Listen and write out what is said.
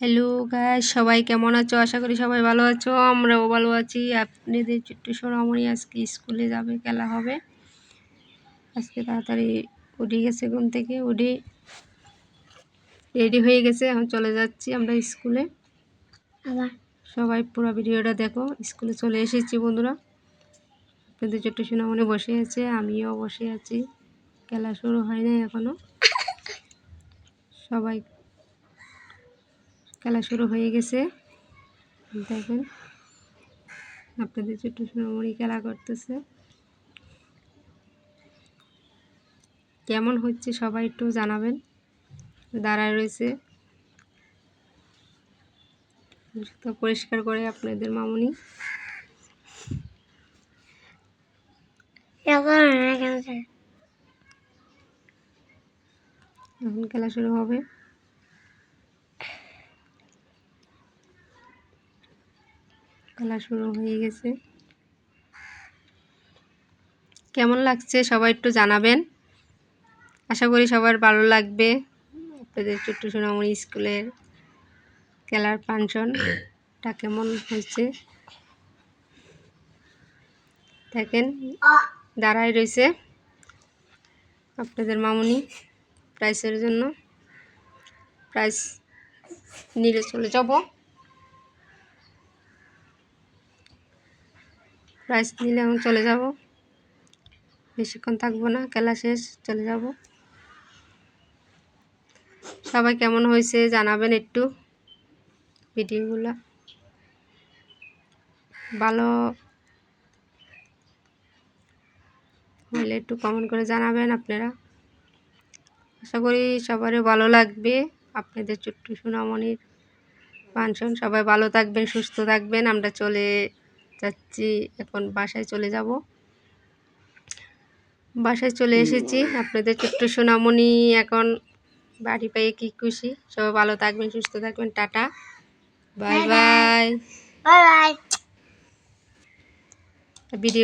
Hello guys সবাই কেমন আছো? আশা করি সবাই ভালো আছো আমরাও ভালো আছি। আপনাদের ছোট্ট সোনামণি আজকে স্কুলে যাবে খেলা হবে। আজকে তাড়াতাড়ি উঠে গেছে ঘুম থেকে উঠে রেডি হয়ে গেছে এখন চলে যাচ্ছি আমরা স্কুলে। আবার। সবাই পুরো ভিডিওটা দেখো স্কুলে চলে এসেছি বন্ধুরা। আপনাদের ছোট্ট সোনামণি বসে আছে আমিও বসে আছি। খেলা শুরু হয় নাই এখনও। সবাই খেলা শুরু হয়ে গেছে। দেখেন, আপনাদের ছোট্ট সোনামণি খেলা করতেছে। কেমন হচ্ছে সবাই একটু জানাবেন। দাঁড়ায় রয়েছে। পরিষ্কার করে আপনাদের মামুনি। এখন খেলা শুরু হবে। খেলা শুরু হয়ে গেছে। কেমন লাগছে সবাই একটু জানাবেন। আশা করি সবার ভালো লাগবে। আপনাদের ছোট্ট সোনামণি স্কুলের খেলার ফাংশনটা কেমন হয়েছে? দেখেন দাঁড়াই রয়েছে আপনাদের মামুনি প্রাইসের জন্য। প্রাইস নিলে চলে যাব। প্রাইস নিলে আমি চলে যাব। বেশিক্ষণ থাকব না, খেলা শেষ, চলে যাব। সবাই কেমন হয়েছে জানাবেন একটু ভিডিওগুলো। ভালো হলে একটু কমেন্ট করে জানাবেন আপনারা। আশা করি সবারই ভালো লাগবে। আপনাদের ছোট্ট সোনামণির ফাংশন সবাই ভালো থাকবেন, সুস্থ থাকবেন। আমরা চলে যাচ্ছি এখন বাসায় চলে যাব। বাসায় চলে এসেছি। আপনাদের ছোট্ট সোনামণি এখন বাড়ি পেয়ে কি খুশি? সবাই ভালো থাকবেন সুস্থ থাকবেন tata. Bye bye bye. Bye. Video